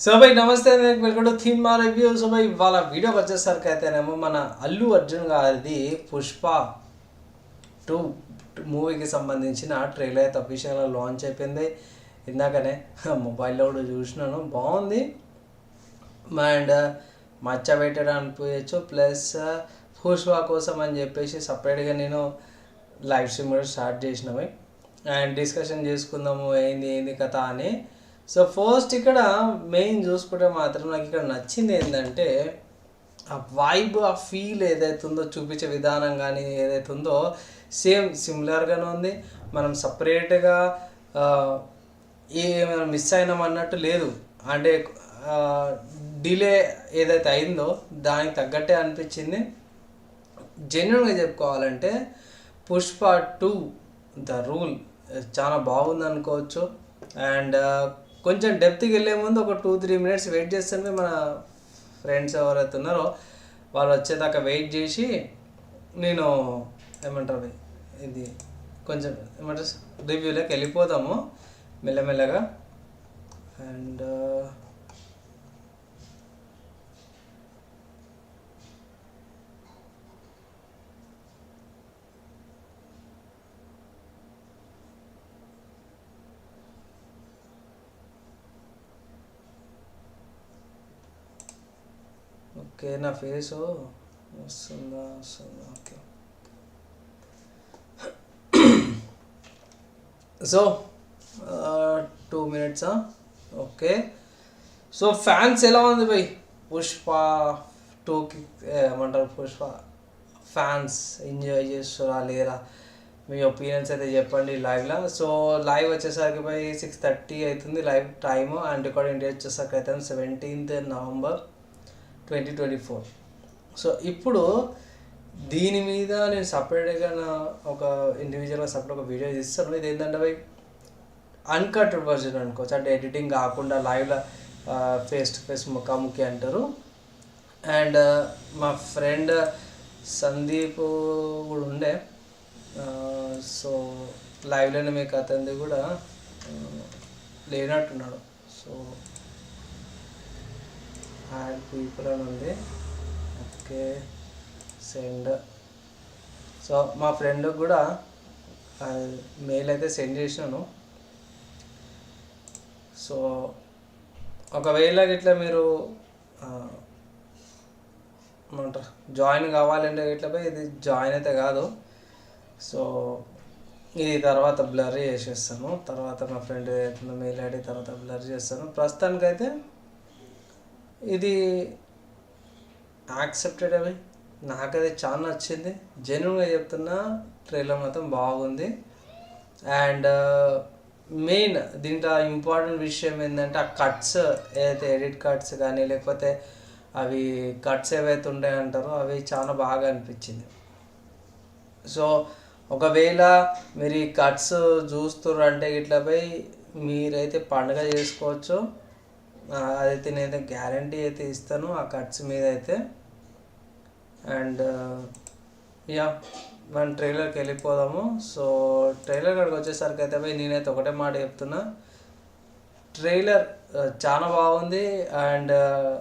So భాయ్ నమస్తే welcome theme మా రివ్యూ. సో భాయ్ వాళ్ళ వీడియోకి వచ్చేసరికి అయితేనేమో మన అల్లు అర్జున్ గారిది పుష్ప టూ మూవీకి సంబంధించిన ట్రైలర్ అయితే అఫీషియల్గా లాంచ్ అయిపోయింది. ఇందాకనే మొబైల్లో కూడా చూసినాను. బాగుంది. అండ్ మచ్చబెట్టడం అనిపించచ్చు. ప్లస్ పుష్ప కోసం అని చెప్పేసి సపరేట్గా నేను లైవ్ స్ట్రీమ్ కూడా స్టార్ట్ చేసినవి. అండ్ డిస్కషన్ చేసుకుందాము. ఏంది ఏంది కథ అని. సో ఫస్ట్ ఇక్కడ మెయిన్ చూసుకుంటే మాత్రం నాకు ఇక్కడ నచ్చింది ఏంటంటే ఆ వైబ్ ఆ ఫీల్ ఏదైతే ఉందో చూపించే విధానం కానీ ఏదైతే ఉందో సేమ్ సిమిలర్గానే ఉంది. మనం సపరేట్గా ఏమైనా మిస్ అయినాం అన్నట్టు లేదు. అంటే డిలే ఏదైతే అయిందో దానికి తగ్గట్టే అనిపించింది. జెన్యున్గా చెప్పుకోవాలంటే పుష్ప టూ ద రూల్ చాలా బాగుంది అనుకోవచ్చు అండ్ కొంచెం డెప్త్కి వెళ్ళే ముందు ఒక టూ త్రీ మినిట్స్ వెయిట్ చేస్తుంటే మన ఫ్రెండ్స్ ఎవరైతే ఉన్నారో వాళ్ళు వచ్చేదాకా వెయిట్ చేసి నేను ఏమంటారు ఇది కొంచెం ఏమంటారు? రివ్యూలోకి వెళ్ళిపోదాము మెల్లమెల్లగా. అండ్ ఓకే నా ఫేస్ వస్తుందా వస్తుందా? ఓకే సో టూ మినిట్సా ఓకే సో ఫ్యాన్స్ ఎలా ఉంది భయ్ పుష్ప టూకి ఏమంటారు పుష్ప? ఫ్యాన్స్ ఎంజాయ్ చేస్తురా లేరా? మీ ఒపీనియన్స్ అయితే చెప్పండి లైవ్లో సో లైవ్ వచ్చేసరికి పోయి సిక్స్ థర్టీ అవుతుంది live time and recording date వచ్చేసరికి అయితే seventeenth November twenty twenty four so ఇప్పుడు దీని మీద నేను సపరేట్గా నా ఒక ఇండివిజువల్గా సపరేట్ ఒక వీడియో ఇస్తాను ఇది ఏంటంటే బై అన్కట్ వర్జన్ అనుకోవచ్చు. అంటే ఎడిటింగ్ కాకుండా లైవ్లో ఫేస్ టు ఫేస్ ముఖాముఖి అంటారు. అండ్ మా ఫ్రెండ్ సందీప్ కూడా ఉండే. సో లైవ్లోనే మీకు అతనిది కూడా. లేనట్టున్నాడు. సో యాడ్ పీపుల్ అని ఉంది ఓకే సెండ్ సో మా ఫ్రెండ్కి కూడా మెయిల్ అయితే సెండ్ చేసినాను. సో ఒకవేళ ఇట్లా మీరు ఏమంటారు జాయిన్ కావాలంటే ఇట్లా పోయి ఇది జాయిన్ అయితే కాదు. సో ఇది తర్వాత బ్లర్ చేసేస్తాను. తర్వాత మా ఫ్రెండ్ ఏదైతుందో మెయిల్ ఐడి తర్వాత బ్లర్ చేస్తాను. ప్రస్తుతానికైతే ఇది యాక్సెప్టెడ్ అవి. నాకైతే చాలా నచ్చింది. జెన్యున్గా చెప్తున్నా ట్రైలర్ మాత్రం బాగుంది. అండ్ మెయిన్ uh, దీంట్లో ఇంపార్టెంట్ విషయం ఏంటంటే ఆ కట్స్ ఏదైతే ఎడిట్ కట్స్ కానీ లేకపోతే అవి కట్స్ ఏవైతే ఉంటాయంటారో అవి చాలా బాగా అనిపించింది. సో ఒకవేళ మీరు ఈ కట్స్ చూస్తుర్రు అంటే గిట్లపై మీరైతే పండుగ చేసుకోవచ్చు. అదైతే నేనైతే గ్యారంటీ అయితే ఇస్తాను ఆ కట్స్ మీద అయితే. అండ్ uh, యా మనం ట్రైలర్కి వెళ్ళిపోదాము. సో ట్రైలర్ కాడికి వచ్చేసరికి అయితే పోయి నేనైతే ఒకటే మాట చెప్తున్నా. ట్రైలర్ uh, చాలా బాగుంది. అండ్ uh,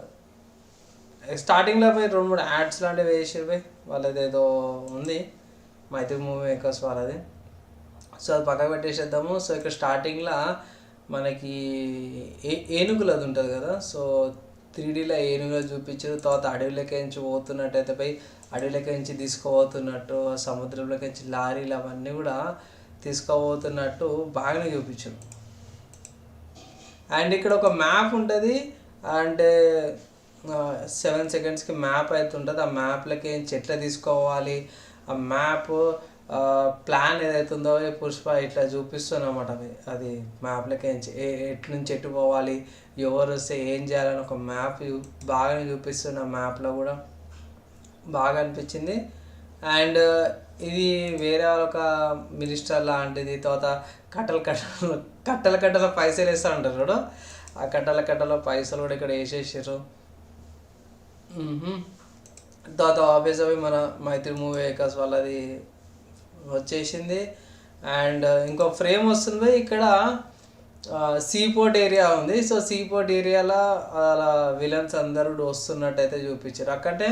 స్టార్టింగ్లో పోయి రెండు మూడు యాడ్స్ లాంటివి వేసారు పోయి వాళ్ళది ఏదో ఉంది మైత్రి మూవీ మేకర్స్ వాళ్ళది. సో అది పక్కకు పెట్టేసేద్దాము. సో ఇక్కడ స్టార్టింగ్లో మనకి ఏ అది ఉంటుంది కదా. సో త్రీ డీలో ఏనుగులు చూపించారు. తర్వాత అడవిలోకి నుంచి పోతున్నట్టయితే పోయి అడవిలోకి నుంచి తీసుకుపోతున్నట్టు ఆ సముద్రంలోకి నుంచి లారీలు అవన్నీ కూడా తీసుకుపోతున్నట్టు బాగానే చూపించారు. అండ్ ఇక్కడ ఒక మ్యాప్ ఉంటుంది. అంటే సెవెన్ సెకండ్స్కి మ్యాప్ అయితే ఉంటుంది ఆ మ్యాప్లకి ఎట్లా తీసుకోవాలి? ఆ మ్యాప్ ప్లాన్ ఏదైతే ఉందో పుష్ప ఇట్లా చూపిస్తున్నమాట అది. అది మ్యాప్లకి ఏ ఎటు నుంచి ఎటు పోవాలి ఎవరు వస్తే ఏం చేయాలని ఒక మ్యాప్ బాగానే చూపిస్తున్న మ్యాప్లో కూడా బాగా అనిపించింది. అండ్ ఇది వేరే ఒక మినిస్టర్ లాంటిది తర్వాత కట్టలు కట్టలు కట్టల కట్టల పైసలు వేస్తా ఉంటారు చూడు. ఆ కట్టల కట్టల పైసలు కూడా ఇక్కడ వేసేసారు తర్వాత ఆబ్వియస్ అవి మన మైత్రి మూవీ ఏకాస్ వాళ్ళది వచ్చేసింది. అండ్ uh, ఇంకో ఫ్రేమ్ వస్తుంది ఇక్కడ uh, సీపోర్ట్ ఏరియా ఉంది. సో సీపోర్ట్ ఏరియాలో అలా విలన్స్ అందరూ వస్తున్నట్టయితే చూపించారు. అక్కడే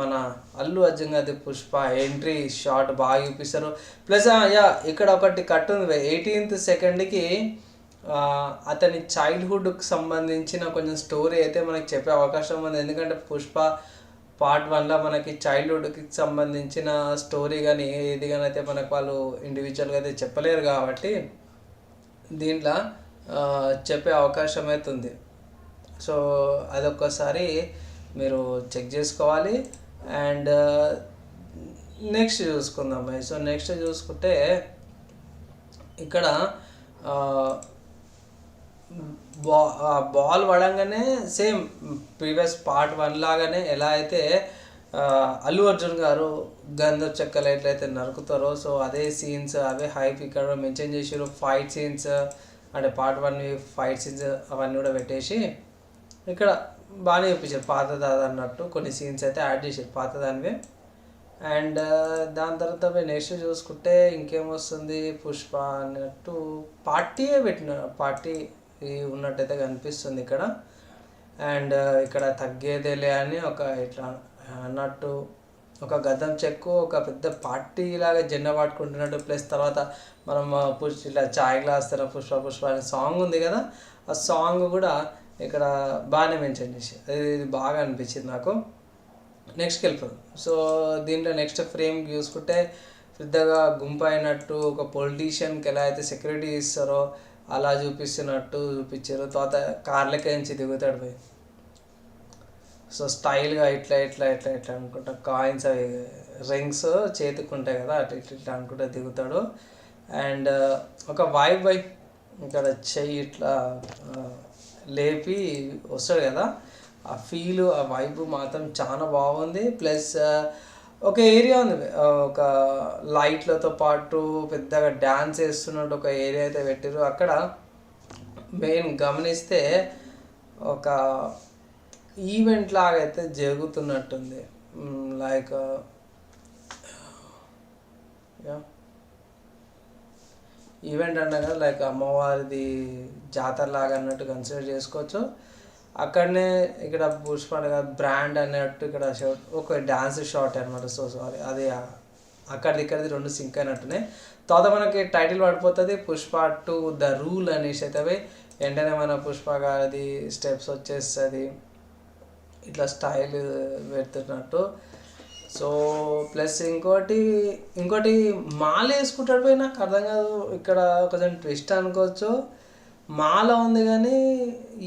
మన అల్లు అర్జున్ గారి పుష్ప ఎంట్రీ షాట్ బాగా చూపిస్తారు. ప్లస్ యా uh, ఇక్కడ ఒకటి కట్ ఉంది ఎయిటీన్త్ సెకండ్కి అతని చైల్డ్హుడ్కి సంబంధించిన కొంచెం స్టోరీ అయితే మనకి చెప్పే అవకాశం ఉంది. ఎందుకంటే పుష్ప పార్ట్ వన్లో మనకి చైల్డ్హుడ్కి సంబంధించిన స్టోరీ కానీ ఏది కానీ అయితే మనకు వాళ్ళు ఇండివిజువల్గా అయితే చెప్పలేరు కాబట్టి దీంట్లో చెప్పే అవకాశం అయితే ఉంది. సో అదొక్కసారి మీరు చెక్ చేసుకోవాలి. అండ్ నెక్స్ట్ చూసుకుందాం. సో నెక్స్ట్ చూసుకుంటే ఇక్కడ బా బాల్ పడంగానే సేమ్ ప్రీవియస్ పార్ట్ వన్ లాగానే ఎలా అయితే అల్లు అర్జున్ గారు గంధర్ చెక్కలు ఎట్లయితే నరుకుతారో సో అదే సీన్స్ అవే హైప్ ఇక్కడ మెన్షన్ చేసారు ఫైట్ సీన్స్ అంటే పార్ట్ వన్ ఫైట్ సీన్స్ అవన్నీ కూడా పెట్టేసి ఇక్కడ బాగానే చూపించారు. పాత దాదా అన్నట్టు కొన్ని సీన్స్ అయితే యాడ్ చేశారు పాత దానివి. అండ్ దాని తర్వాత నెక్స్ట్ చూసుకుంటే ఇంకేమొస్తుంది పుష్ప అన్నట్టు పార్టీయే పెట్టిన పార్టీ ఉన్నట్టయితే కనిపిస్తుంది ఇక్కడ. అండ్ ఇక్కడ తగ్గేదేలే అని ఒక ఇట్లా అన్నట్టు ఒక గతం చెక్కు ఒక పెద్ద పార్టీ లాగా జెండా పట్టుకుంటున్నట్టు ప్లస్ తర్వాత మనం పుష్ ఇట్లా చాయ్ గ్లాస్ తర పుష్ప పుష్ప అనే సాంగ్ ఉంది కదా ఆ సాంగ్ కూడా ఇక్కడ బాగానే మెన్షన్ చేసి అది ఇది బాగా అనిపించింది నాకు. నెక్స్ట్కి వెళ్ళిపోదాం సో దీంట్లో నెక్స్ట్ ఫ్రేమ్ చూసుకుంటే పెద్దగా గుంపు అయినట్టు ఒక పొలిటీషియన్కి ఎలా అయితే సెక్యూరిటీ ఇస్తారో అలా చూపిస్తున్నట్టు చూపించారు. తర్వాత కార్లకేంచి నుంచి దిగుతాడు పోయి. సో స్టైల్గా ఇట్లా ఇట్లా ఇట్లా ఇట్లా అనుకుంటా. కాయిన్స్ అవి రింగ్స్ చేతికి ఉంటాయి కదా అటు ఇట్లా ఇట్లా అనుకుంటా దిగుతాడు. అండ్ ఒక వైబ్ బై ఇక్కడ చెయ్యి ఇట్లా లేపి వస్తాడు కదా. ఆ ఫీల్ ఆ వైబ్ మాత్రం చాలా బాగుంది. ప్లస్ ఒక ఏరియా ఉంది. ఒక లైట్లతో పాటు పెద్దగా డ్యాన్స్ వేస్తున్నట్టు ఒక ఏరియా అయితే పెట్టారు అక్కడ మెయిన్ గమనిస్తే ఒక ఈవెంట్ లాగా అయితే జరుగుతున్నట్టుంది. లైక్ ఈవెంట్ అంటే కదా లైక్ అమ్మవారిది జాతర లాగా అన్నట్టు కన్సిడర్ చేసుకోవచ్చు. అక్కడనే ఇక్కడ పుష్ప బ్రాండ్ అన్నట్టు ఇక్కడ షార్ట్ ఒక డ్యాన్స్ షార్ట్ అనమాట సో సారీ అది అక్కడిది ఇక్కడిది రెండు సింక్ అయినట్టునే. తర్వాత మనకి టైటిల్ పడిపోతుంది పుష్ప టు ద రూల్ అనేసి అయితే వెంటనే మన పుష్ప గారిది స్టెప్స్ వచ్చేస్తుంది. ఇట్లా స్టైల్ పెడుతున్నట్టు. సో ప్లస్ ఇంకోటి ఇంకోటి మాల వేసుకుంటాడు పోయి నాకు అర్థం కాదు. ఇక్కడ కొంచెం ట్విస్ట్ అనుకోవచ్చు. మాల ఉంది కానీ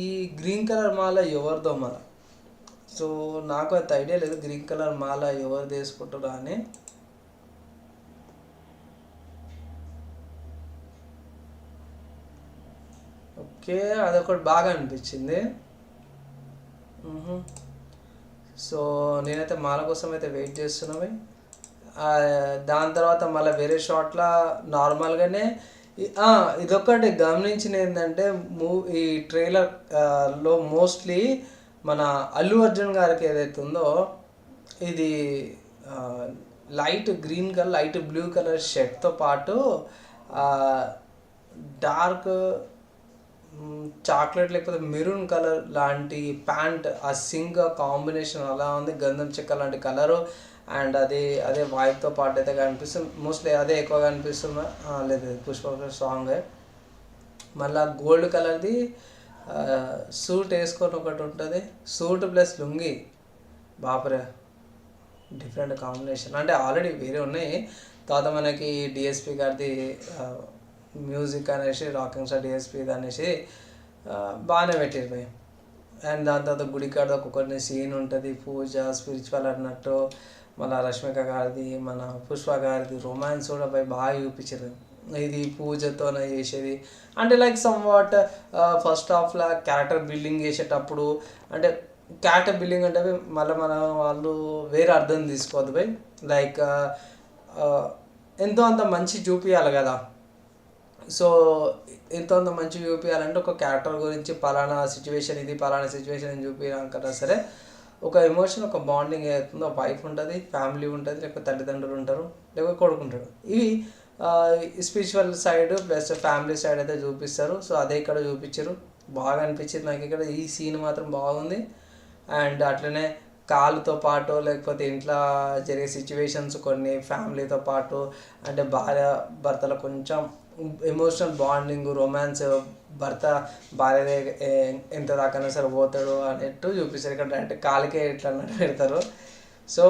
ఈ గ్రీన్ కలర్ మాల ఎవరిదో మాల. సో నాకు అంత ఐడియా లేదు గ్రీన్ కలర్ మాల ఎవరు వేసుకుంటారా అని. ఓకే అదొకటి బాగా అనిపించింది. సో నేనైతే మాల కోసం అయితే వెయిట్ చేస్తున్నామే దాని తర్వాత మళ్ళీ వేరే షాట్లో నార్మల్గానే ఇదొకటి గమనించిన ఏంటంటే మూ ఈ ట్రైలర్లో మోస్ట్లీ మన అల్లు అర్జున్ గారికి ఏదైతే ఉందో ఇది light green colour light blue colour షర్ట్తో పాటు డార్క్ చాక్లెట్ లేకపోతే మెరూన్ కలర్ లాంటి ప్యాంట్ ఆ సింగ్ కాంబినేషన్ అలా ఉంది గంధం చెక్క లాంటి కలరు. అండ్ అది అదే వైబ్తో పాటు అయితే కనిపిస్తుంది మోస్ట్లీ అదే ఎక్కువ కనిపిస్తుంది లేదు పుష్ప సాంగ్ మళ్ళా గోల్డ్ కలర్ది సూట్ వేసుకొని ఒకటి ఉంటుంది. Suit plus lungi. బాపరే. Different combination అంటే ఆల్రెడీ వేరే ఉన్నాయి. తర్వాత మనకి డిఎస్పి గారిది మ్యూజిక్ అనేసి రాకింగ్ స్టార్ డిఎస్పి అనేసి బాగానే పెట్టారు అండ్ దాని తర్వాత గుడి కాడ ఒక్కొక్కరిని సీన్ ఉంటుంది. పూజ స్పిరిచువల్ అన్నట్టు. మళ్ళీ రష్మిక గారిది మన పుష్ప గారిది రొమాన్స్ కూడా పోయి బాగా చూపించారు. ఇది పూజతోనే చేసేది. అంటే లైక్ సమ్ వాట్ ఫస్ట్ హాఫ్లో క్యారెక్టర్ బిల్డింగ్ చేసేటప్పుడు అంటే క్యారెక్టర్ బిల్డింగ్ అంటే మళ్ళీ మన వాళ్ళు వేరే అర్థం తీసుకోవద్దు పోయి లైక్ ఎంతో అంత మంచి చూపించాలి కదా. సో ఇంత మంచి చూపించాలంటే ఒక క్యారెక్టర్ గురించి పలానా సిచ్యువేషన్ ఇది పలానా సిచ్యువేషన్ చూపించాలంటే సరే ఒక ఎమోషన్ ఒక బాండింగ్ అవుతుందో వైఫ్ ఉంటుంది ఫ్యామిలీ ఉంటుంది లేకపోతే తల్లిదండ్రులు ఉంటారు లేకపోతే కొడుకు ఉంటాడు. ఇవి spiritual side plus family side అయితే చూపిస్తారు. సో అదే ఇక్కడ చూపించారు. బాగా అనిపించింది నాకు ఇక్కడ. ఈ సీన్ మాత్రం బాగుంది. అండ్ అట్లనే కాలుతో పాటు లేకపోతే ఇంట్లో జరిగే సిచ్యువేషన్స్ కొన్ని ఫ్యామిలీతో పాటు అంటే భార్య భర్తల కొంచెం ఎమోషనల్ బాండింగ్ రొమాన్స్ భర్త భార్య ఎంత దాకా సరే పోతాడు అన్నట్టు చూపిస్తారు. ఇక్కడ అంటే కాలికే ఇట్లా అన్నట్టు పెడతారు. సో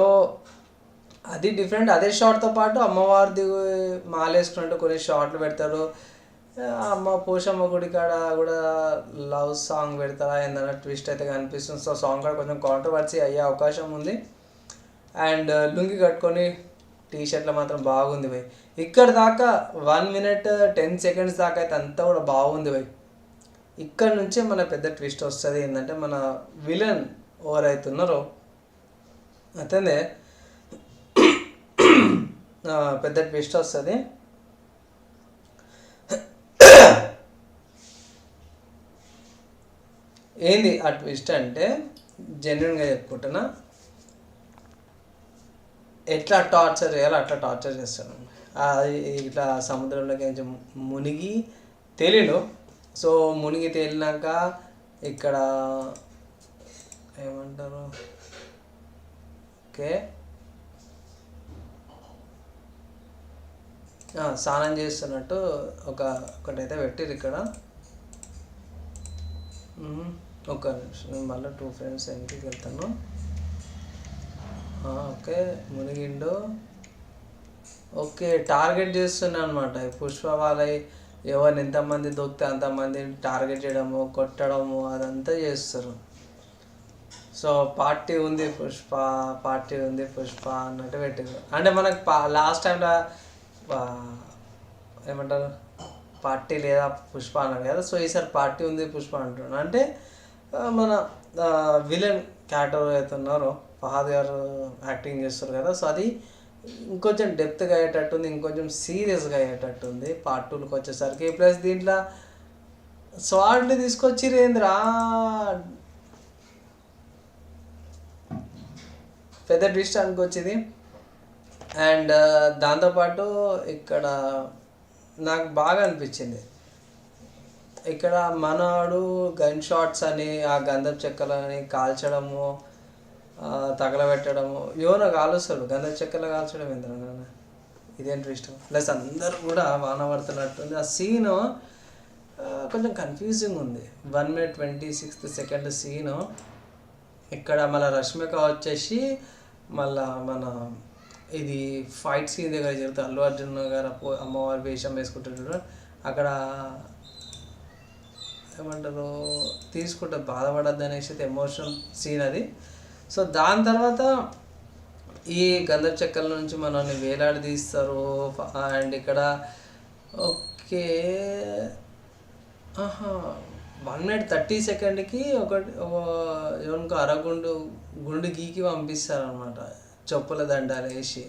అది డిఫరెంట్ అదే షార్ట్తో పాటు అమ్మవారిది మాలేసుకున్నట్టు కొన్ని షార్ట్లు పెడతారు. అమ్మ పోషమ్మ గుడి కాడ కూడా లవ్ సాంగ్ పెడతారా ఏందన్న ట్విస్ట్ అయితే కనిపిస్తుంది. సో సాంగ్ కూడా కొంచెం కాంట్రవర్సీ అయ్యే అవకాశం ఉంది. అండ్ లుంగి కట్టుకొని టీ షర్ట్లో మాత్రం బాగుంది భయ్ ఇక్కడ దాకా వన్ మినిట్ టెన్ సెకండ్స్ దాకా అయితే అంతా కూడా బాగుంది భయ్ ఇక్కడ నుంచే మన పెద్ద ట్విస్ట్ వస్తుంది ఏంటంటే మన విలన్ ఎవరైతున్నారో అతనే పెద్ద ట్విస్ట్ వస్తుంది. ఏంది ఆ ట్విస్ట్ అంటే జెన్యున్గా చెప్పుకుంటున్నా ఎట్లా టార్చర్ చేయాలో అట్లా టార్చర్ చేస్తాను ఇట్లా సముద్రంలోకి కొంచెం మునిగి తేలిను సో మునిగి తేలినాక ఇక్కడ ఏమంటారు? ఓకే. స్నానం చేస్తున్నట్టు ఒక ఒకటైతే పెట్టిరు ఇక్కడ. ఒక నిమిషం మళ్ళీ టూ ఫ్రెండ్స్ ఇంటికి వెళ్తాను. ఓకే మునిగిండు. ఓకే టార్గెట్ చేస్తున్నా అనమాట పుష్ప వాళ్ళ ఎవరిని ఎంతమంది దొక్కితే అంతమంది టార్గెట్ చేయడము కొట్టడము అదంతా చేస్తారు. సో పార్టీ ఉంది పుష్ప పార్టీ ఉంది పుష్ప అన్నట్టు పెట్టారు. అంటే మనకు పా లాస్ట్ టైంలో ఏమంటారు? పార్టీ లేదా పుష్ప అన్నారు కదా సో ఈసారి పార్టీ ఉంది పుష్ప అంటున్నాను అంటే మన విలన్ క్యారెక్టర్ అయితే ఉన్నారో. ఫహాద్ గారు యాక్టింగ్ చేస్తారు కదా. సో అది ఇంకొంచెం డెప్త్గా అయ్యేటట్టుంది ఇంకొంచెం సీరియస్గా అయ్యేటట్టుంది పార్ట్ టూలకు వచ్చేసరికి. ప్లస్ దీంట్లో స్వాడ్లు తీసుకొచ్చిరేంద్రా పెద్ద ట్విస్ట్ అనుకొచ్చింది. అండ్ uh, దాంతోపాటు ఇక్కడ నాకు బాగా అనిపించింది. ఇక్కడ మనవాడు గన్ షాట్స్ అని ఆ గంధం చెక్కలని కాల్చడము తగలబెట్టడము తగలబెట్టడము. ఎవరో కాలుస్తాడు గంధ చెక్కలు కాల్చడం ఎందుకు ఇదేంటి ఇష్టం? ప్లస్ అందరూ కూడా వాన పడుతున్నట్టుంది ఆ సీను కొంచెం కన్ఫ్యూజింగ్ ఉంది. One minute twenty sixth second scene ఇక్కడ మళ్ళీ రష్మిక వచ్చేసి మళ్ళా మన ఇది ఫైట్ సీన్ దగ్గర జరుగుతుంది. అల్లు అర్జున్ గారు అమ్మవారి వేషం వేసుకుంటున్నారు అక్కడ ఏమంటారు తీసుకుంటే బాధపడద్దు అనేసి ఎమోషన్ సీన్ అది. సో దాని తర్వాత ఈ గంధ చెక్కల నుంచి మనల్ని వేలాడదీస్తారు. అండ్ ఇక్కడ ఓకే. వన్ మినిట్ థర్టీ సెకండ్కి ఒకటి ఎవరికి అరగుండు గుండు గీకి పంపిస్తారు అనమాట చెప్పుల దండాలు వేసి.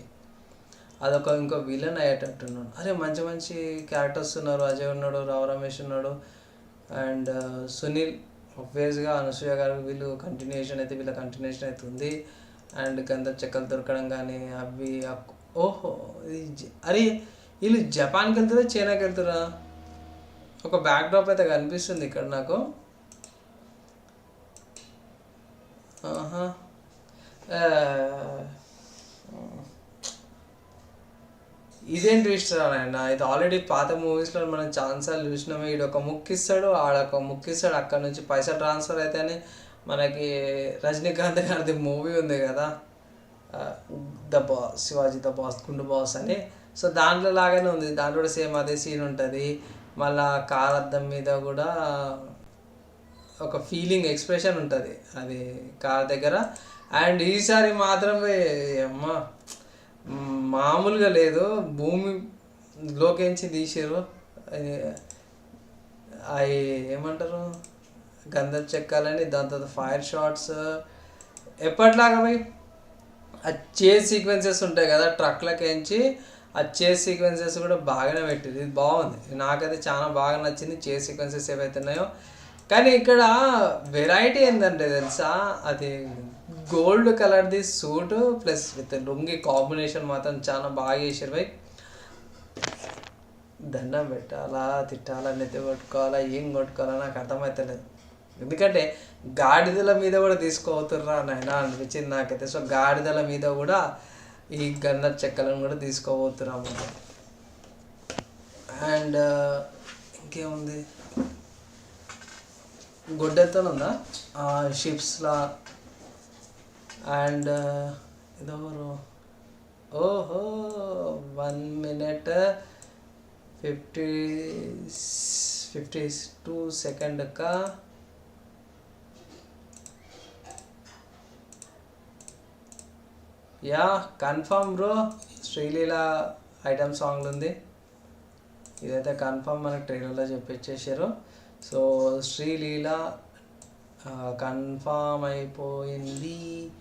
అదొక ఇంకో విలన్ అయ్యేటట్టున్నాడు అరే మంచి మంచి క్యారెక్టర్స్ ఉన్నారు. అజయ్ ఉన్నాడు రావు రమేష్ ఉన్నాడు. అండ్ సునీల్ ఆబ్వియస్గా అనసూయ గారు వీళ్ళు కంటిన్యూషన్ అయితే వీళ్ళ కంటిన్యూషన్ అవుతుంది అండ్ గంధ చెక్కలు దొరకడం కానీ అవి ఓహో అరే వీళ్ళు జపాన్కి వెళ్తారా చైనాకి వెళ్తారా? ఒక బ్యాక్ డ్రాప్ అయితే కనిపిస్తుంది ఇక్కడ నాకు. ఆహా. ఇదేంటి ఇదేం ట్విస్ట్ రానాయన ఇది ఆల్రెడీ పాత మూవీస్లో మనం ఛాన్సాలు చూసినాము ఈడు ఒక ముక్కిస్తాడు ఆడొక ముక్కిస్తాడు. అక్కడ నుంచి పైసా ట్రాన్స్ఫర్ అయితేనే మనకి రజనీకాంత్ గారిది మూవీ ఉంది కదా. The boss Shivaji the boss గుండు బాస్ అని. సో దాంట్లో లాగానే ఉంది. దాంట్లో కూడా సేమ్ అదే సీన్ ఉంటుంది. మళ్ళా కార్ అద్దం మీద కూడా ఒక ఫీలింగ్ ఎక్స్ప్రెషన్ ఉంటుంది. అది కార్ దగ్గర. అండ్ ఈసారి మాత్రమే అమ్మ మామూలుగా లేదు. భూమి లోకించి తీసారు అది అవి ఏమంటారు? గంధం చెక్కాలని దాని తర్వాత ఫైర్ షాట్స్. ఎప్పటిలాగా పోయి ఆ చేజ్ సీక్వెన్సెస్ ఉంటాయి కదా ట్రక్లకించి ఆ చేజ్ సీక్వెన్సెస్ కూడా బాగానే పెట్టింది ఇది బాగుంది. నాకైతే చాలా బాగా నచ్చింది చేజ్ సీక్వెన్సెస్ ఏవైతున్నాయో కానీ ఇక్కడ వెరైటీ ఏంటంటే తెలుసా? అది గోల్డ్ కలర్ది suit plus with lungi combination మాత్రం చాలా బాగా చేశారు బై. దండం పెట్టాలా తిట్టాలా నెత్తి కొట్టుకోవాలా ఏం కొట్టుకోవాలా నాకు అర్థమవుతలేదు ఎందుకంటే గాడిదల మీద కూడా తీసుకోవతుర్రా నాయన అనిపించింది నాకైతే. సో గాడిదల మీద కూడా ఈ గంధ చెక్కలను కూడా తీసుకోబోతున్నాము అండ్ ఇంకేముంది? గుడ్డతో ఉందా షిప్స్లా అండ్ ఇదెవరు? ఓహో one minute fifty fifty two సెకండ్కా yeah confirm bro. Sreeleela item song ఉంది ఇదైతే కన్ఫర్మ్ మనకి ట్రైలర్లో చెప్పిచ్చేసారు సో శ్రీలీల కన్ఫామ్ అయిపోయింది.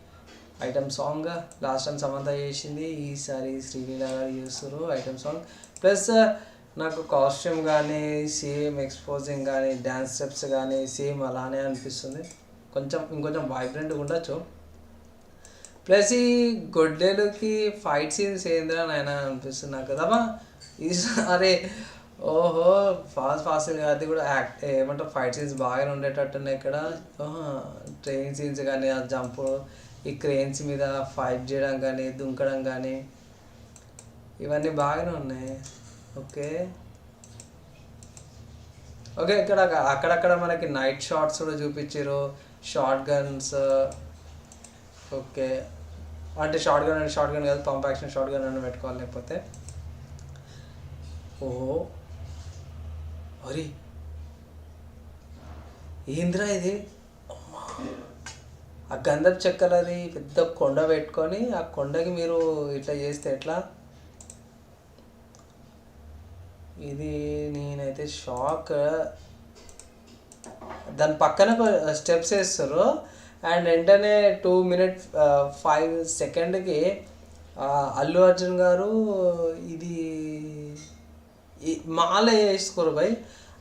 Item song. Last time Samantha చేసింది ఈసారి శ్రీలీల గారు చేస్తారు ఐటమ్ సాంగ్. ప్లస్ నాకు కాస్ట్యూమ్ కానీ సేమ్ ఎక్స్పోజింగ్ కానీ డ్యాన్స్ స్టెప్స్ కానీ సేమ్ అలానే అనిపిస్తుంది. కొంచెం ఇంకొంచెం వైబ్రెంట్గా ఉండొచ్చు. ప్లస్ ఈ గొడ్డెలకి ఫైట్ సీన్స్ ఏందిరా నాయన అనిపిస్తుంది నాకు కదమ్మా ఈసారి ఓహో ఫాస్ట్ ఫాస్ట్ అది కూడా యాక్ట్ ఏమంటారు ఫైట్ సీన్స్ బాగానే ఉండేటట్టున్నాయి ఇక్కడ. ట్రైన్ సీన్స్ కానీ ఆ జంప్ ఈ క్రెయిన్స్ మీద ఫైట్ చేయడం కానీ దుంకడం కానీ ఇవన్నీ బాగానే ఉన్నాయి. ఓకే. ఓకే ఇక్కడ అక్కడక్కడ మనకి నైట్ షాట్స్ కూడా చూపించారు షార్ట్ గన్స్ ఓకే. అంటే షార్ట్ గన్ అంటే షార్ట్ గన్ కాదు పంప్ యాక్షన్ షార్ట్ గన్ అని పెట్టుకోవాలి లేకపోతే. ఓహో. అరే. ఏంద్రా ఇది? ఆ గంధపు చెక్కలది పెద్ద కొండ పెట్టుకొని ఆ కొండకి మీరు ఇట్లా చేస్తే ఎట్లా? ఇది నేనైతే షాక్. దాని పక్కన స్టెప్స్ వేస్తారు. అండ్ వెంటనే టూ మినిట్ ఫైవ్ సెకండ్కి అల్లు అర్జున్ గారు ఇది మాల వేసుకోరు భయ్.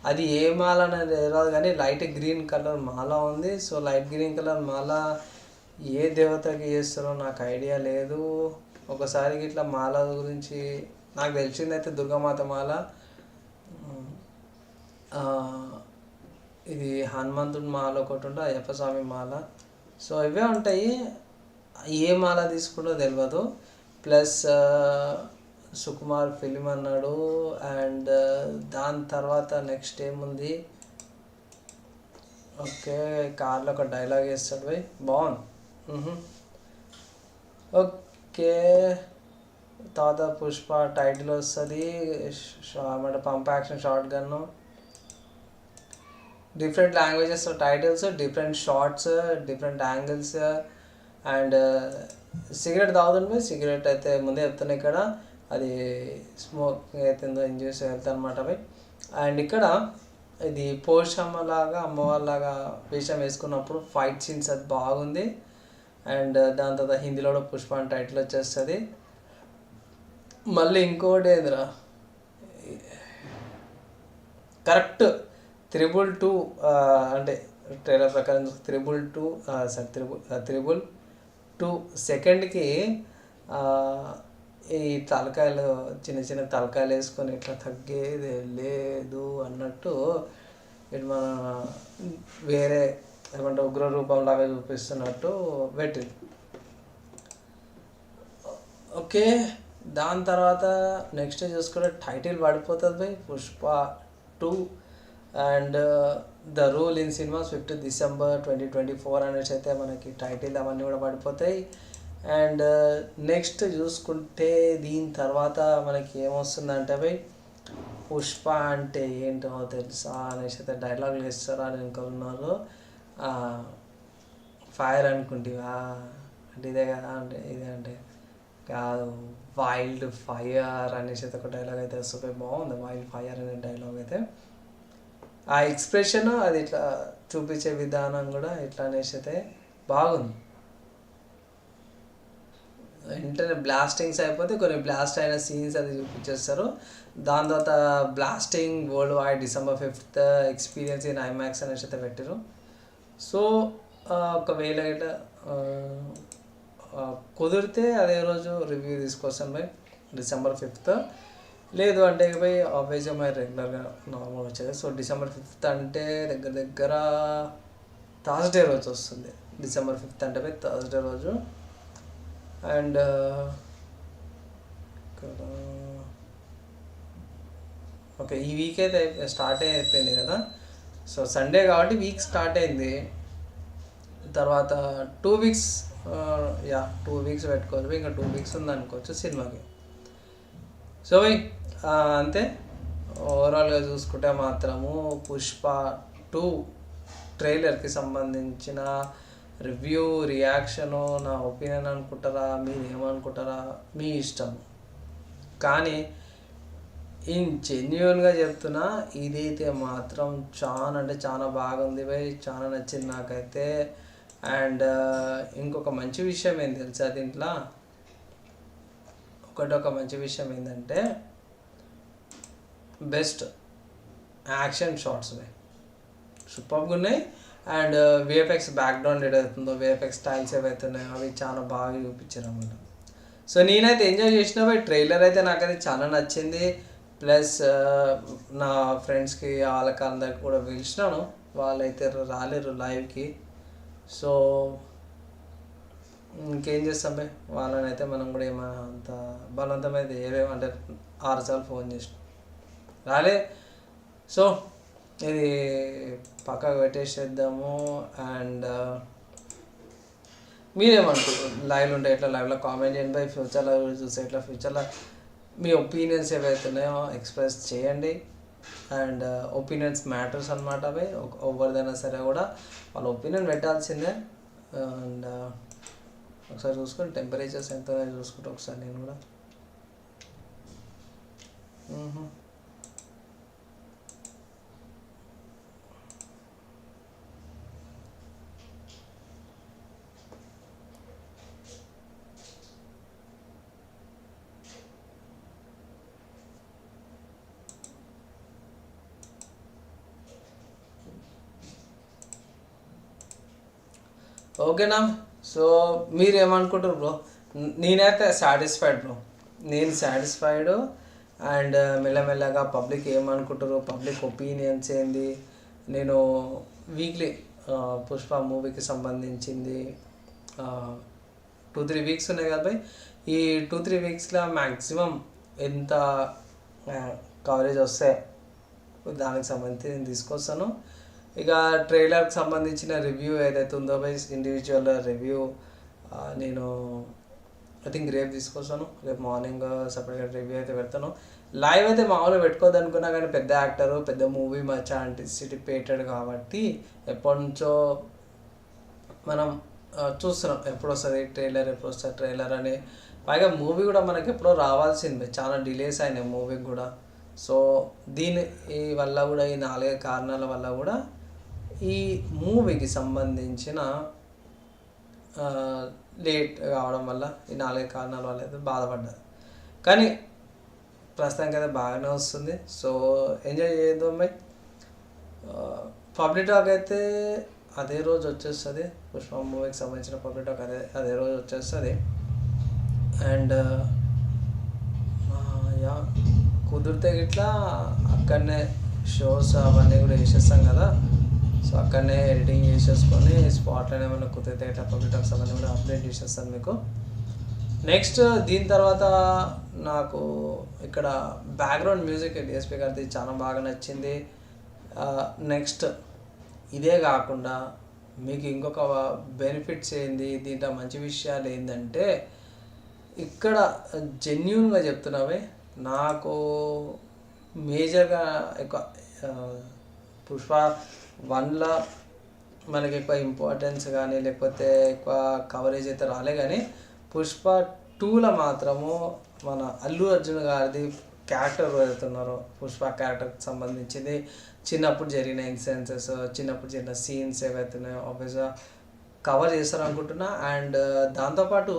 అది ఏ మాల అనేది తెలియదు కానీ లైట్ గ్రీన్ కలర్ మాల ఉంది. సో లైట్ గ్రీన్ కలర్ మాల ఏ దేవతకి చేస్తారో నాకు ఐడియా లేదు. ఒకసారి ఇట్లా మాల గురించి నాకు తెలిసింది అయితే దుర్గామాత మాల. ఇది హనుమంతుడి మాల ఒకటి ఉంటే అయ్యప్ప స్వామి మాల. సో ఇవే ఉంటాయి. ఏ మాల తీసుకుంటో తెలియదు ప్లస్ సుకుమార్ ఫిలిం అన్నాడు అండ్ uh, దాని తర్వాత నెక్స్ట్ ఏముంది? ఓకే కార్లో ఒక డైలాగ్ వేస్తాడు పోయి బాగుంది. ఓకే తర్వాత పుష్ప టైటిల్ వస్తుంది. అంటే pump action shotgun different languages titles different shots different angles and cigarette తాగుతుంటే సిగరెట్ అయితే ముందే చెప్తున్నా ఇక్కడ. అది స్మోక్ అవుతుందో ఎంజాయ్ చేసి వెళ్తాను అనమాట అవి. అండ్ ఇక్కడ ఇది పోషమ్మ లాగా అమ్మవారిలాగా వేషం వేసుకున్నప్పుడు ఫైట్ సీన్స్ అది బాగుంది. అండ్ uh, దాని తర్వాత హిందీలో కూడా పుష్ప అని టైటిల్ వచ్చేస్తుంది. మళ్ళీ ఇంకోటి ఏందిరా? కరెక్ట్ త్రిబుల్ టూ uh, అంటే ట్రైలర్ ప్రకారం triple two uh, sorry triple triple two సెకండ్కి ఈ తలకాయలు చిన్న చిన్న తలకాయలు వేసుకొని ఇట్లా తగ్గేది లేదు అన్నట్టు ఇటు మన వేరే ఏమంటే ఉగ్ర రూపంలాగా చూపిస్తున్నట్టు పెట్టింది. ఓకే దాని తర్వాత నెక్స్ట్ చూసుకుంటే టైటిల్ పడిపోతుంది by Pushpa two and the rule in cinemas fifth December twenty twenty four అనేసి అయితే మనకి టైటిల్ అవన్నీ కూడా పడిపోతాయి అండ్ నెక్స్ట్ చూసుకుంటే దీని తర్వాత మనకి ఏమొస్తుందంటే భయ్ పుష్ప అంటే ఏంటో తెలుసా అనేసి అయితే డైలాగులు వేస్తారా అని అనుకున్నారు ఫైర్ అనుకుంటివా? అంటే ఇదే కదా అంటే ఇదే అంటే కాదు వైల్డ్ ఫైర్ అనేసి అయితే ఒక డైలాగ్ అయితే వస్తుంది. బాగుంది వైల్డ్ ఫైర్ అనే డైలాగ్ అయితే. ఆ ఎక్స్ప్రెషన్ అది ఇట్లా చూపించే విధానం కూడా ఇట్లా అనేసి అయితే బాగుంది. వెంటనే బ్లాస్టింగ్స్ అయిపోతే కొన్ని బ్లాస్ట్ అయిన సీన్స్ అది చూపించేస్తారు. దాని తర్వాత blasting worldwide December fifth experience in IMAX అనేసి అయితే పెట్టారు సో ఒకవేళ కుదిరితే అదే రోజు రివ్యూ తీసుకొస్తాను బై డిసెంబర్ ఫిఫ్త్. లేదు అంటే పోయి ఆబ్వియస్గా మరి రెగ్యులర్గా నార్మల్ వచ్చేది. సో డిసెంబర్ ఫిఫ్త్ అంటే దగ్గర దగ్గర థర్స్డే రోజు వస్తుంది. డిసెంబర్ ఫిఫ్త్ అంటే పోయి థర్స్డే రోజు అండ్ ఇక్కడ ఓకే ఈ వీక్ అయితే స్టార్ట్ అయిపోయింది కదా. సో సండే కాబట్టి వీక్ స్టార్ట్ అయింది. తర్వాత two weeks yeah two weeks పెట్టుకోవచ్చు. ఇంకా టూ వీక్స్ ఉంది అనుకోవచ్చు సినిమాకి. సో భయ్ అంతే. ఓవరాల్గా చూసుకుంటే మాత్రము పుష్ప టూ ట్రైలర్కి సంబంధించిన రివ్యూ రియాక్షను నా ఒపీనియన్ అనుకుంటారా మీరు ఏమనుకుంటారా మీ ఇష్టం. కానీ ఇన్ జెన్యున్గా చెప్తున్నా ఇదైతే మాత్రం చాలా అంటే చాలా బాగుంది భయ్ చాలా నచ్చింది నాకైతే. అండ్ ఇంకొక మంచి విషయం ఏం తెలుసా దీంట్లో? ఒకటి ఒక మంచి విషయం ఏంటంటే బెస్ట్ యాక్షన్ షాట్స్ బై. సూపర్గా ఉన్నాయి అండ్ విఎఫ్ఎక్స్ బ్యాక్గ్రౌండ్ ఏదైతుందో విఎఫ్ఎక్స్ స్టైల్స్ ఏవైతే ఉన్నాయో అవి చాలా బాగా చూపించారు అన్నమాట. సో నేనైతే ఎంజాయ్ చేసిన బై ట్రైలర్ అయితే నాకైతే చాలా నచ్చింది. ప్లస్ uh, నా ఫ్రెండ్స్కి వాళ్ళకి అందరికి కూడా పిలిచినాను. వాళ్ళైతే రాలేరు లైవ్కి సో ఇంకేం చేస్తాం బే? వాళ్ళని అయితే మనం కూడా ఏమైనా అంత బలవంతమైతే ఏవేమో ఆరుసార్లు ఫోన్ చేసినాం. రాలే? సో ఇది పక్కకు పెట్టేసేద్దాము అండ్ మీరేమనుకుంటారు లైవ్లో ఉంటే ఎట్లా లైవ్లో కామెంట్ చేయండి బై. ఫ్యూచర్లో చూస్తే ఎట్లా ఫ్యూచర్లో? మీ ఒపీనియన్స్ ఏవైతే ఉన్నాయో ఎక్స్ప్రెస్ చేయండి. అండ్ ఒపీనియన్స్ మ్యాటర్స్ అనమాట అవి. ఎవరిదైనా సరే కూడా వాళ్ళ ఒపీనియన్ పెట్టాల్సిందే. అండ్ ఒకసారి చూసుకొని టెంపరేచర్స్ ఎంత చూసుకుంటా చూసుకుంటే ఒకసారి నేను కూడా. ఓకేనా? సో మీరు ఏమనుకుంటారు బ్రో? నేనైతే సాటిస్ఫైడ్ బ్రో. నేను సాటిస్ఫైడ్. అండ్ మెల్లమెల్లగా పబ్లిక్ ఏమనుకుంటారు? పబ్లిక్ ఒపీనియన్స్ ఏంది? నేను వీక్లీ పుష్ప మూవీకి సంబంధించింది టూ త్రీ వీక్స్ ఉన్నాయి కదా ఈ టూ త్రీ వీక్స్లో మ్యాక్సిమం ఎంత కవరేజ్ వస్తే దానికి సంబంధించి నేను తీసుకొస్తాను. ఇక ట్రైలర్కి సంబంధించిన రివ్యూ ఏదైతే ఉందో బై ఇండివిజువల్ రివ్యూ నేను ఐ థింక్ రేపు తీసుకొస్తాను. రేపు మార్నింగ్ సపరేట్గా రివ్యూ అయితే పెడతాను. లైవ్ అయితే మామూలుగా పెట్టుకోవద్దు అనుకున్నా కానీ పెద్ద యాక్టర్ పెద్ద మూవీ మచ్చ సిటీ కాబట్టి ఎప్పటి నుంచో మనం చూస్తున్నాం ఎప్పుడు వస్తుంది ట్రైలర్ ఎప్పుడు వస్తుంది ట్రైలర్ అని. పైగా మూవీ కూడా మనకి ఎప్పుడో రావాల్సిందే. చాలా డిలేస్ అయినాయి మూవీకి కూడా. సో దీని ఈ వల్ల కూడా ఈ నాలుగే కారణాల వల్ల కూడా ఈ మూవీకి సంబంధించిన లేట్ కావడం వల్ల ఈ నాలుగు కారణాల వల్ల అయితే బాధపడ్డది కానీ ప్రస్తుతానికి అయితే బాగానే వస్తుంది. సో ఎంజాయ్ చేద్దాం అమ్మాయి పబ్లిక్ టాక్ అయితే అదే రోజు వచ్చేస్తుంది. పుష్ప మూవీకి సంబంధించిన పబ్లిక్ టాక్ అదే అదే రోజు వచ్చేస్తుంది. అండ్ యా కుదిరితే గిట్లా అక్కడనే షోస్ అవన్నీ కూడా వేసేస్తాం కదా. సో అక్కడనే ఎడిటింగ్ చేసేసుకొని స్పాట్లోనే ఏమైనా కుదిరితే ఇట్లా పబ్లిక్ అవన్నీ కూడా అప్డేట్ చేసేస్తాను మీకు. నెక్స్ట్ దీని తర్వాత నాకు ఇక్కడ బ్యాక్గ్రౌండ్ మ్యూజిక్ డిఎస్పీ గారిది చాలా బాగా నచ్చింది. నెక్స్ట్ ఇదే కాకుండా మీకు ఇంకొక బెనిఫిట్స్ ఏంది దీంట్లో మంచి విషయాలు ఏంటంటే ఇక్కడ జెన్యున్గా చెప్తున్నావే నాకు మేజర్గా ఎక్కువ పుష్ప వన్లో మనకి ఎక్కువ ఇంపార్టెన్స్ కానీ లేకపోతే ఎక్కువ కవరేజ్ అయితే రాలే కానీ పుష్ప టూలో మాత్రము మన అల్లు అర్జున్ గారిది క్యారెక్టర్ వెళ్తున్నారు పుష్ప క్యారెక్టర్కి సంబంధించింది చిన్నప్పుడు జరిగిన ఇన్సిడెన్సెస్ చిన్నప్పుడు జరిగిన సీన్స్ ఏవైతున్నాయో ఆబ్వియస్గా కవర్ చేస్తారు అనుకుంటున్నా అండ్ uh, దాంతోపాటు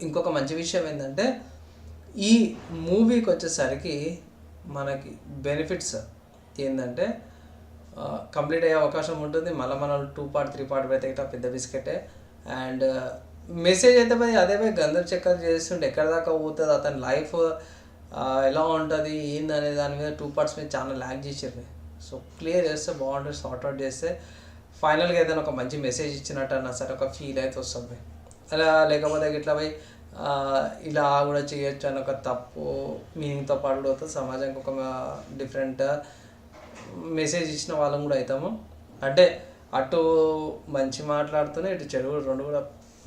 ఇంకొక మంచి విషయం ఏంటంటే ఈ మూవీకి వచ్చేసరికి మనకి బెనిఫిట్స్ ఏంటంటే కంప్లీట్ అయ్యే అవకాశం ఉంటుంది. మళ్ళీ మనం టూ పార్ట్ త్రీ పార్ట్ పెడితే పెద్ద బిస్కెటే. అండ్ మెసేజ్ అయితే మరి అదే పోయి గంధర్ చక్కర్ చేస్తుంటే ఎక్కడ దాకా పోతుంది? అతని లైఫ్ ఎలా ఉంటుంది? ఏంది అనే దాని మీద టూ పార్ట్స్ మీద చాలా ల్యాక్ చేసారు సో క్లియర్ చేస్తే బాగుంటుంది సార్ట్ అవుట్ చేస్తే. ఫైనల్గా ఏదైనా ఒక మంచి మెసేజ్ ఇచ్చినట్టు అన్నా సరే ఒక ఫీల్ అయితే వస్తుంది. అలా లేకపోతే ఇట్లా పోయి ఇలా కూడా చేయొచ్చు అని ఒక తప్పు మీనింగ్తో పాటు కూడా సమాజానికి ఒక డిఫరెంట్ మెసేజ్ ఇచ్చిన వాళ్ళం కూడా అవుతాము అంటే అటు మంచి మాట్లాడుతూనే ఇటు చెడు రెండు కూడా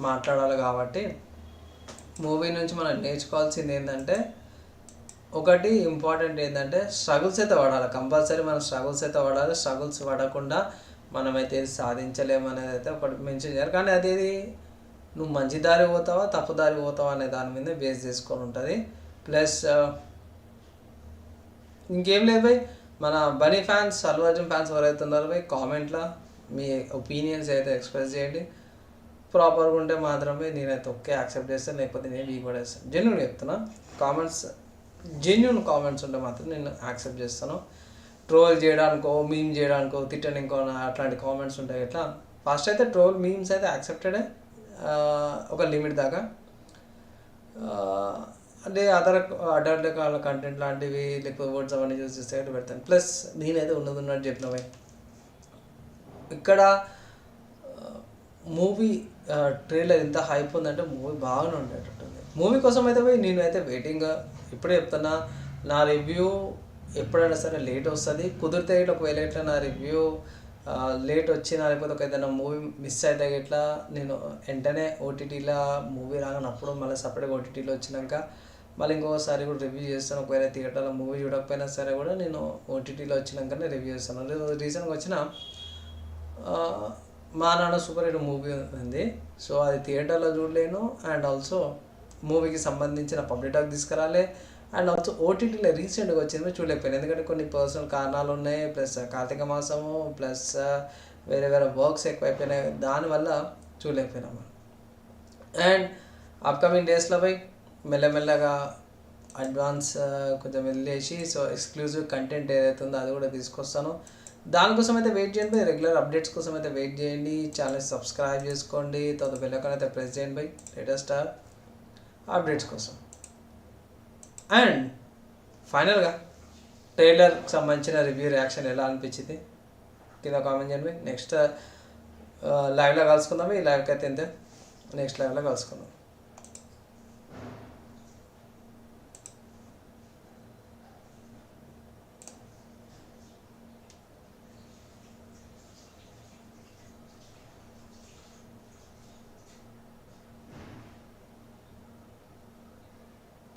మాట్లాడాలి కాబట్టి మూవీ నుంచి మనం నేర్చుకోవాల్సింది ఏంటంటే ఒకటి ఇంపార్టెంట్ ఏంటంటే స్ట్రగుల్స్ అయితే పడాలి. కంపల్సరీ మనం స్ట్రగుల్స్ అయితే పడాలి. స్ట్రగుల్స్ పడకుండా మనమైతే ఏది సాధించలేము అనేది అయితే ఒకటి మెన్షన్ చేయాలి. కానీ అదేది నువ్వు మంచి దారి పోతావా తప్పు దారి పోతావా అనే దాని మీద బేస్ చేసుకొని ఉంటుంది. ప్లస్ ఇంకేం లేదు భయ్. మన బనీ ఫ్యాన్స్ అల్లు అర్జున్ ఫ్యాన్స్ ఎవరైతే ఉన్నారో మీ కామెంట్లో మీ ఒపీనియన్స్ అయితే ఎక్స్ప్రెస్ చేయండి. ప్రాపర్గా ఉంటే మాత్రమే నేనైతే ఒకే యాక్సెప్ట్ చేస్తాను లేకపోతే నేను వీ కూడా వేస్తాను జెన్యున్ చెప్తున్నా కామెంట్స్ జెన్యున్ కామెంట్స్ ఉంటే మాత్రం నేను యాక్సెప్ట్ చేస్తాను. ట్రోల్ చేయడానికో మీమ్ చేయడానికో తిట్టడానికో అట్లాంటి కామెంట్స్ ఉంటాయి ఎట్లా? ఫస్ట్ అయితే ట్రోల్ మీమ్స్ అయితే యాక్సెప్టెడే ఒక లిమిట్ దాకా. అంటే అదర్ అడల్ట్ కంటెంట్ లాంటివి లేకపోతే వర్డ్స్ అవన్నీ యూజ్ చేస్తే పెడతాను. ప్లస్ నేనైతే ఉన్నది ఉన్నట్టు చెప్పినవే ఇక్కడ మూవీ ట్రైలర్ ఎంత హైప్ ఉందంటే మూవీ బాగానే ఉండేటట్టుంది. మూవీ కోసం అయితే పోయి నేను అయితే వెయిటింగ్ ఇప్పుడే చెప్తున్నా నా రివ్యూ ఎప్పుడైనా సరే లేట్ వస్తుంది. కుదిరితే ఇట్లా ఒకవేళ ఇట్లా నా రివ్యూ లేట్ వచ్చినా లేకపోతే ఒక ఏదైనా మూవీ మిస్ అయితే ఇట్లా నేను వెంటనే ఓటీటీలో మూవీ రాగానప్పుడు మళ్ళీ సపరేట్గా ఓటీటీలో వచ్చినాక మళ్ళీ ఇంకోసారి కూడా రివ్యూ చేస్తాను. ఒకవేళ థియేటర్లో మూవీ చూడకపోయినా సరే కూడా నేను ఓటీటీలో వచ్చినాకనే రివ్యూ చేస్తాను. రీసెంట్గా వచ్చిన మా నాన్న సూపర్ హీరో మూవీ ఉంది. సో అది థియేటర్లో చూడలేను. అండ్ ఆల్సో మూవీకి సంబంధించిన పబ్లిక్ టాక్ తీసుకురాలే. అండ్ ఆల్సో ఓటీటీలో రీసెంట్గా వచ్చింది చూడలేకపోయాను. ఎందుకంటే కొన్ని పర్సనల్ కారణాలు ఉన్నాయి. ప్లస్ కార్తీక మాసము ప్లస్ వేరే వేరే వర్క్స్ ఎక్కువైపోయినాయి. దానివల్ల చూడలేకపోయినాము అండ్ అప్కమింగ్ డేస్లో పోయి మెల్లమెల్లగా అడ్వాన్స్ uh, కొంచెం వెళ్ళేసి సో ఎక్స్క్లూజివ్ కంటెంట్ ఏదైతే ఉందో అది కూడా తీసుకొస్తాను. దానికోసం అయితే వెయిట్ చేయండి రెగ్యులర్ అప్డేట్స్ కోసం అయితే వెయిట్ చేయండి. ఛానల్ సబ్స్క్రైబ్ చేసుకోండి. తర్వాత బెల్లైకాన్ అయితే ప్రెస్ చేయండి బై లేటెస్ట్ అప్డేట్స్ కోసం. అండ్ ఫైనల్గా ట్రైలర్కి సంబంధించిన రివ్యూ రియాక్షన్ ఎలా అనిపించింది? కింద కామెంట్ చేయండి నెక్స్ట్ లైవ్లో uh, కలుసుకుందాం ఈ లైవ్కి అయితే ఇంతే. నెక్స్ట్ లైవ్లో కలుసుకుందాం.